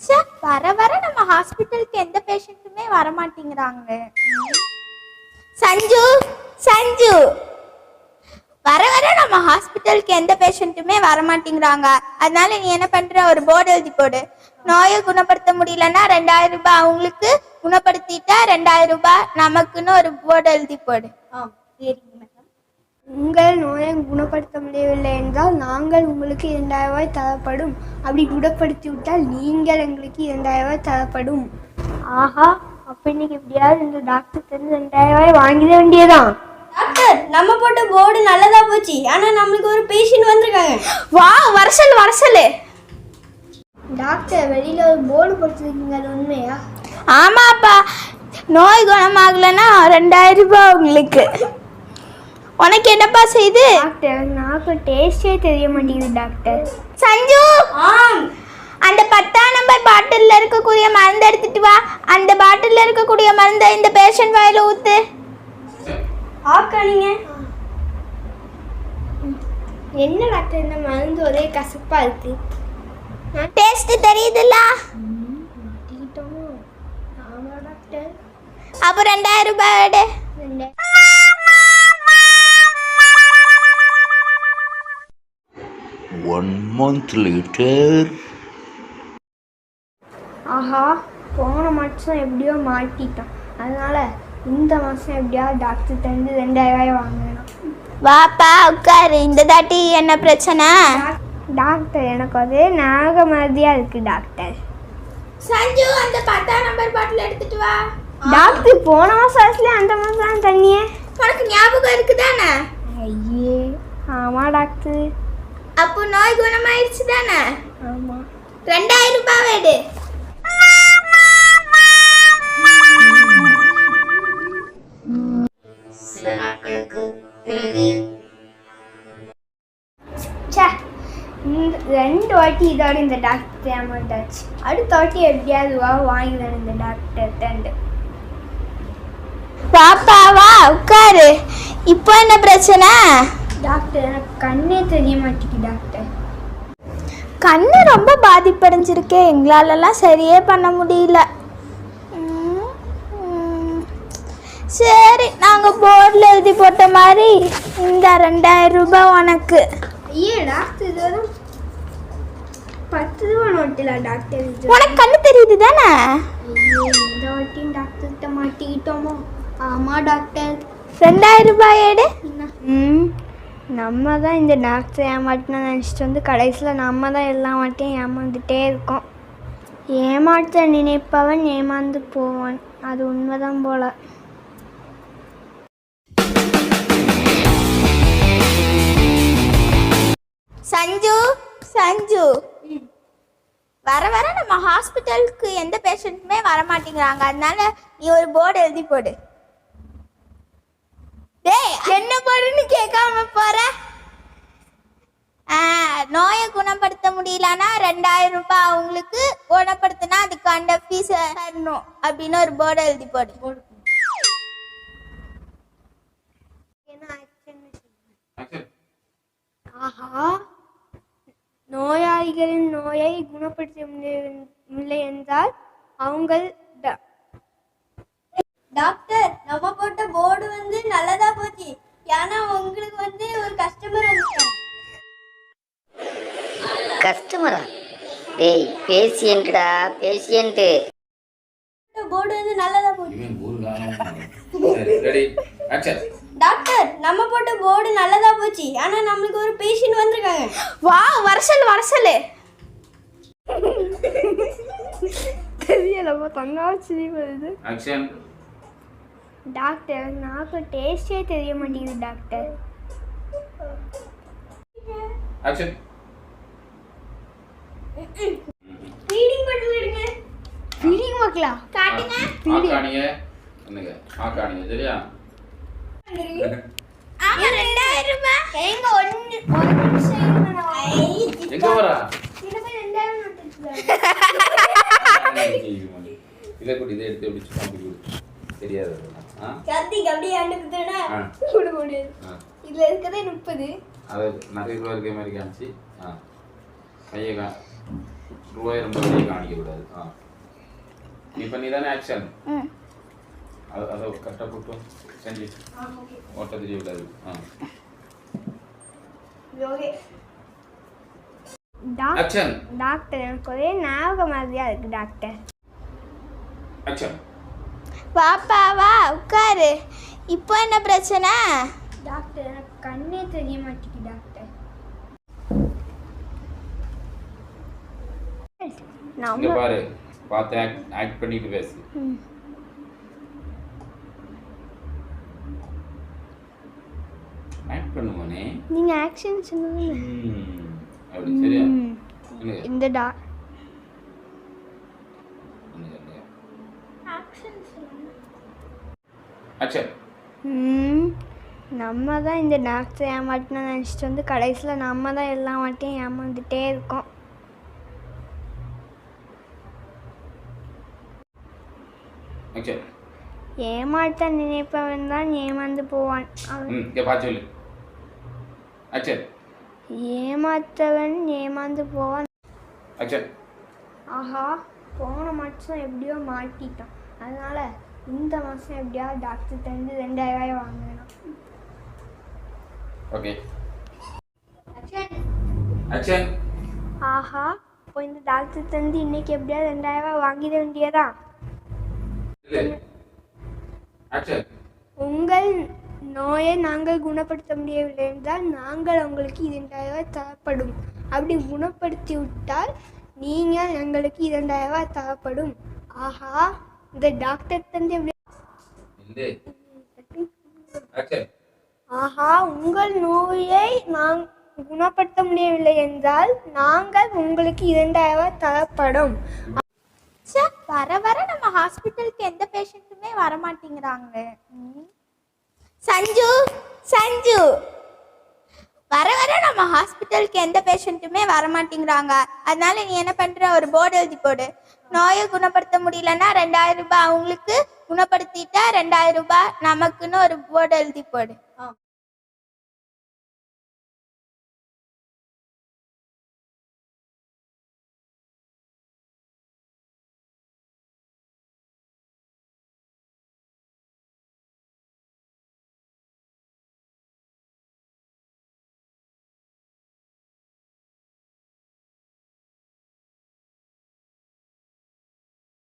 ச்சே வர வர நம்ம ஹாஸ்பிட்டலுக்கு எந்த பேஷண்ட்டுமே வர மாட்டேங்கிறாங்க சஞ்சு சஞ்சு. வர வர நம்ம ஹாஸ்பிட்டலுக்கு எந்த பேஷண்ட்டுமே வர மாட்டேங்கிறாங்க அதனால நீ என்ன பண்ற? ஒரு போர்டு எழுதி போடு. நோயை குணப்படுத்த முடியலன்னா ரெண்டாயிரம் ரூபாய் அவங்களுக்கு குணப்படுத்திட்டா ரெண்டாயிரம் ரூபாய் நமக்குன்னு ஒரு போர்டு எழுதி போடு. உங்கள் நோயை குணப்படுத்த நாங்கள் உங்களுக்கு இரண்டாயிரம் ரூபாய் தரப்படும். அப்படி குணப்படுத்தி விட்டால் நீங்கள் எங்களுக்கு இரண்டாயிரம் ரூபாய் தரப்படும். ஆஹா அப்ப இன்னைக்கு எப்படியாவது இந்த டாக்டர் தெரிஞ்சு ரெண்டாயிரம் ரூபாய் வாங்கிட வேண்டியதான் டாக்டர் நம்ம போட்ட போர்டு நல்லதா போச்சு. ஆனா நம்மளுக்கு ஒரு பேஷண்ட் வந்திருக்காங்க. வா வரசல் வரசல் டாக்டர் வெளியில ஒரு போர்டு போட்டுருக்கீங்க அது உண்மையா? ஆமாப்பா. நோய் குணமாகலைன்னா ரெண்டாயிரம் ரூபாய் உங்களுக்கு. உனக்கு என்னப்பா செய்து? டாக்டர் நாக்கு டேஸ்டே தெரிய மாட்டேங்குது டாக்டர் சஞ்சு! ஆம். அந்த பத்தாம் நம்பர் பாட்டில்ல இருக்கக்கூடிய மருந்து எடுத்துட்டு வா. அந்த பாட்டில்ல இருக்கக்கூடிய மருந்தை இந்த பேஷண்ட் வாயில ஊத்து. ஆக்கானீங்க என்ன டாக்டர் இந்த மருந்து ஒரே கசப்பா இருக்கு? டேஸ்ட் தெரியுதுல்ல? மாட்டிக்கிட்டோமோ ஆமா டாக்டர் அப்போ ரெண்டாயிரம் ரூபாய் எடு. One month later. ஆஹா போன மாதம் எப்படியோ மாட்டிட்டோம். அதனால இந்த மாதம் எப்படியாவது டாக்டர் தந்து ரெண்டாயிரம் வாங்கணும் வாப்பா உட்காரு. இந்த தாட்டி என்ன பிரச்சனை? டாக்- டாக்டர் எனக்கு ஒரே நாக மாதிரியா இருக்கு டாக்டர் சஞ்சு அந்த பத்தாம் நம்பர் பாட்டில் எடுத்துட்டு வா. டாக்டர் போன மாதம் ஆச்சுல அந்த மாதம் தான் தண்ணியே? உனக்கு ஞாபகம் இருக்குதானே? ஐயே ஆமா டாக்டர் அப்போ நோய் குணமாயிடுச்சு தானே? ஆமா. ரெண்டாயிரம் ரூபாய் எடு இந்த ரெண்டு வாட்டி இதோட இந்த டாக்டர் ஏமாட்டாச்சு அடுத்த வாட்டி எப்படியாவது வா வாங்கிடணும் இந்த டாக்டர் தண்டு வாப்பா வா உட்காரு. இப்போ என்ன பிரச்சனை? டாக்டர் எனக்கு கண்ணே தெரிய மாட்டேங்குது டாக்டர் கண்ணு ரொம்ப பாதிப்படைஞ்சிருக்கே. எங்களாலலாம் சரியே பண்ண முடியல. ம், ம். சரி நாங்கள் போர்டில் எழுதி போட்ட மாதிரி இந்த ரெண்டாயிரம் ரூபாய் உனக்கு. ஐயே டாக்டர் இது வரும் பத்து ரூபா நோட்டில டாக்டர் இது உனக்கு கண்ணு தெரியுது தானே? ஐயே இந்த வாட்டியும் டாக்டர்கிட்ட மாட்டிக்கிட்டோமோ? ஆமா டாக்டர் ரெண்டாயிரம் ரூபாய் எடு. ம். நம்ம தான் இந்த டாக்டர் ஏமாட்டினா நினச்சிட்டு வந்து கடைசியில் நம்ம தான் எல்லா வாட்டியும் ஏமாந்துட்டே இருக்கோம். ஏமாற்ற நினைப்பவன் ஏமாந்து போவான். அது உண்மைதான் போல. சஞ்சு சஞ்சு. வர வர நம்ம ஹாஸ்பிட்டலுக்கு எந்த பேஷண்ட்டுமே வர மாட்டேங்கிறாங்க அதனால நீ ஒரு போர்டு எழுதி போடு. டேய் என்ன போடுன்னு கேட்காம போற? ஆ, நோயை குணப்படுத்த முடியலன்னா ரெண்டாயிரம் ரூபாய் அவங்களுக்கு குணப்படுத்தினா அதுக்கான ஃபீஸ் தரணும் அப்படின்னு ஒரு போர்டு எழுதி போடு. ஆஹா. நோயாளிகளின் நோயை குணப்படுத்த முடியவில்லை என்றால் அவங்கள் ட- டாக்டர் நம்ம போட்ட போர்டு வந்து நல்லதா போச்சு. ஏன்னா உங்களுக்கு வந்து ஒரு கஸ்டமர் வந்துட்டாங்க கஸ்டமரா டேய் பேசியன்ட்டுடா பேசியன்ட்டு. போர்டு வந்து நல்லதா போச்சு. டாக்டர் நம்ம போட்ட போர்டு நல்லதா போச்சு. ஆனா நம்மளுக்கு ஒரு பேஷண்ட் வந்திருக்காங்க. வா வரசல் வரசல். தெரியலப்பா தங்காச்சு வருது. ஆக்ஷன் டாக்டர் நாக்கு டேஸ்டே தெரிய மாட்டேங்குது டாக்டர். மட்டும் எடுங்க. ஃபீலிங் மக்களா காட்டுங்க. ஆக்காணிய என்னங்க? ஆக்காணிய சரியா? ஆமா ரெண்டாயிரம் ரூபாய். எங்க ஒன்னு ஒரு நிமிஷம் இருங்க, நான் வரேன். எங்க வரா எனக்கு ரெண்டாயிரம் நோட்டு இதை கூட இதை எடுத்து எப்படி சும்மா. தெரியாது. கத்தி கபடி அண்டுக்குதுன்னா கூட முடியாது. இதுல இருக்கதே முப்பது. அதை நிறைய ரூபா இருக்க மாதிரி காமிச்சு. ஆ. கையை கா ரூபாய் ரொம்ப வெளியே காணிக்க கூடாது. ஆ. இப்போ நீ தானே ஆக்ஷன் அதை அதை கரெக்டாக போட்டு செஞ்சு. ஓட்ட தெரிய விடாது ஆ. டாக் ஆக்ஷன் டாக்டர் எனக்கு ஒரே ஞாபகம் மாதிரியா இருக்கு டாக்டர் ஆக்ஷன் வாப்பா வா உட்காரு. இப்போ என்ன பிரச்சனை? டாக்டர் எனக்கு கண்ணே தெரிய மாட்டேங்குது டாக்டர். இங்க நம்ம பாரு பார்த்து ஆக்ட் ஆக்ட் பண்ணிட்டு பேசு. ஆக்ட் பண்ணுவானே. நீங்க ஆக்ஷன் சொன்னது ம், அப்படி சரியா? இந்த டாக் என்னங்க, என்னங்க ஆக்ஷன் நம்ம தான் இந்த டாக்டர் ஏமாட்டினா நினச்சிட்டு வந்து கடைசியில் நம்ம தான் எல்லா வாட்டியும் ஏமாந்துட்டே இருக்கோம். ஏமாற்ற நினைப்பவன் தான் ஏமாந்து போவான். ஏமாற்றவன் ஏமாந்து போவான். ஆஹா போன மாதம் எப்படியோ மாட்டிட்டான். அதனால இந்த மாதம் எப்படியாவது டாக்டர் தந்து ரெண்டாயிரம் ரூபாய் வாங்கணும். ஓகே ஆக்ஷன் ஆஹா இப்போ இந்த டாக்டர் தந்து இன்னைக்கு எப்படியாவது ரெண்டாயிரம் ரூபாய் வாங்கிட வேண்டியதா? உங்கள் நோயை நாங்கள் குணப்படுத்த முடியவில்லை என்றால் நாங்கள் உங்களுக்கு இரண்டாயிரம் ரூபாய் தரப்படும். அப்படி குணப்படுத்தி விட்டால் நீங்கள் எங்களுக்கு இரண்டாயிரம் ரூபாய் தரப்படும். ஆஹா. இந்த டாக்டர் தந்து எப்படி ஆஹா உங்கள் நோயை நான் குணப்படுத்த முடியவில்லை என்றால் நாங்கள் உங்களுக்கு இரண்டாயிரம் தரப்படும். ச்சே வர வர நம்ம ஹாஸ்பிட்டலுக்கு எந்த பேஷண்ட்டுமே வர மாட்டேங்கிறாங்க ம். சஞ்சு சஞ்சு. வர வர நம்ம ஹாஸ்பிட்டலுக்கு எந்த பேஷண்ட்டுமே வரமாட்டேங்கிறாங்க. அதனால நீ என்ன பண்ற? ஒரு போர்டு எழுதி போடு. நோயை குணப்படுத்த முடியலன்னா ரெண்டாயிரம் ரூபாய் அவங்களுக்கு குணப்படுத்திட்டா ரெண்டாயிரம் ரூபாய் நமக்குன்னு ஒரு போர்டு எழுதி போடு.